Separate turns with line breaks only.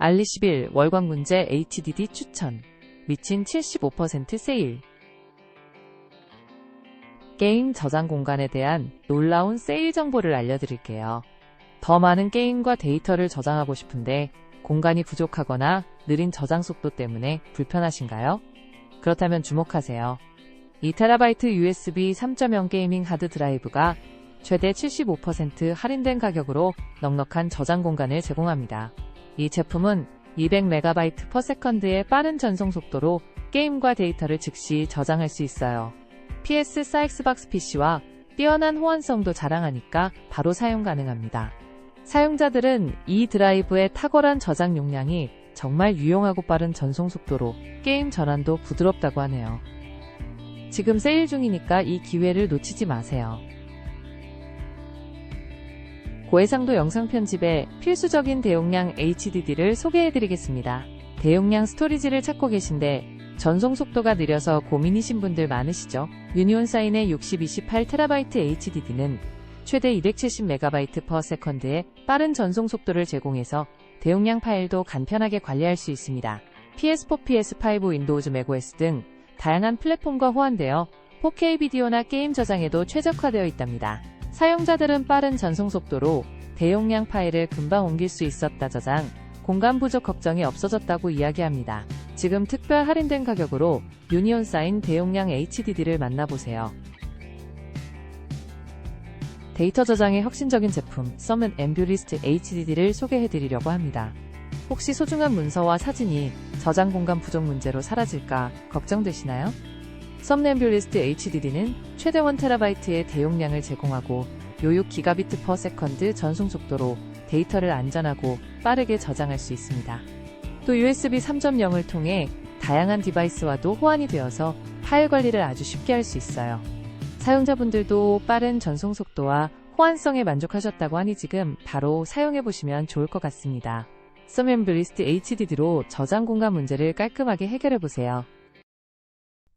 알리11 월광 문제 HDD 추천. 미친 75% 세일. 게임 저장 공간에 대한 놀라운 세일 정보를 알려드릴게요. 더 많은 게임과 데이터를 저장하고 싶은데 공간이 부족하거나 느린 저장 속도 때문에 불편하신가요? 그렇다면 주목하세요. 2TB USB 3.0 게이밍 하드 드라이브가 최대 75% 할인된 가격으로 넉넉한 저장 공간을 제공합니다. 이 제품은 200MB/s의 빠른 전송 속도로 게임과 데이터를 즉시 저장할 수 있어요. PS 사이크스박스 PC와 뛰어난 호환성도 자랑하니까 바로 사용 가능합니다. 사용자들은 이 드라이브의 탁월한 저장 용량이 정말 유용하고 빠른 전송 속도로 게임 전환도 부드럽다고 하네요. 지금 세일 중이니까 이 기회를 놓치지 마세요. 고해상도 영상 편집에 필수적인 대용량 HDD를 소개해드리겠습니다. 대용량 스토리지를 찾고 계신데 전송 속도가 느려서 고민이신 분들 많으시죠? 유니온 사인의 6028TB HDD는 최대 270MB/s의 빠른 전송 속도를 제공해서 대용량 파일도 간편하게 관리할 수 있습니다. PS4, PS5, 윈도우즈 macOS 등 다양한 플랫폼과 호환되어 4K 비디오나 게임 저장에도 최적화되어 있답니다. 사용자들은 빠른 전송 속도로 대용량 파일을 금방 옮길 수 있었다 저장, 공간 부족 걱정이 없어졌다고 이야기합니다. 지금 특별 할인된 가격으로 유니온 사인 대용량 HDD를 만나보세요. 데이터 저장의 혁신적인 제품 썸은 엠뷰리스트 HDD를 소개해드리려고 합니다. 혹시 소중한 문서와 사진이 저장 공간 부족 문제로 사라질까 걱정되시나요? 썸nem뷰리스트 HDD는 최대 1TB의 대용량을 제공하고 요육 기가비트 퍼 세컨드 전송 속도로 데이터를 안전하고 빠르게 저장할 수 있습니다. 또 USB 3.0을 통해 다양한 디바이스와도 호환이 되어서 파일 관리를 아주 쉽게 할 수 있어요. 사용자분들도 빠른 전송 속도와 호환성에 만족하셨다고 하니 지금 바로 사용해 보시면 좋을 것 같습니다. 썸엠블리스트 HDD로 저장 공간 문제를 깔끔하게 해결해 보세요.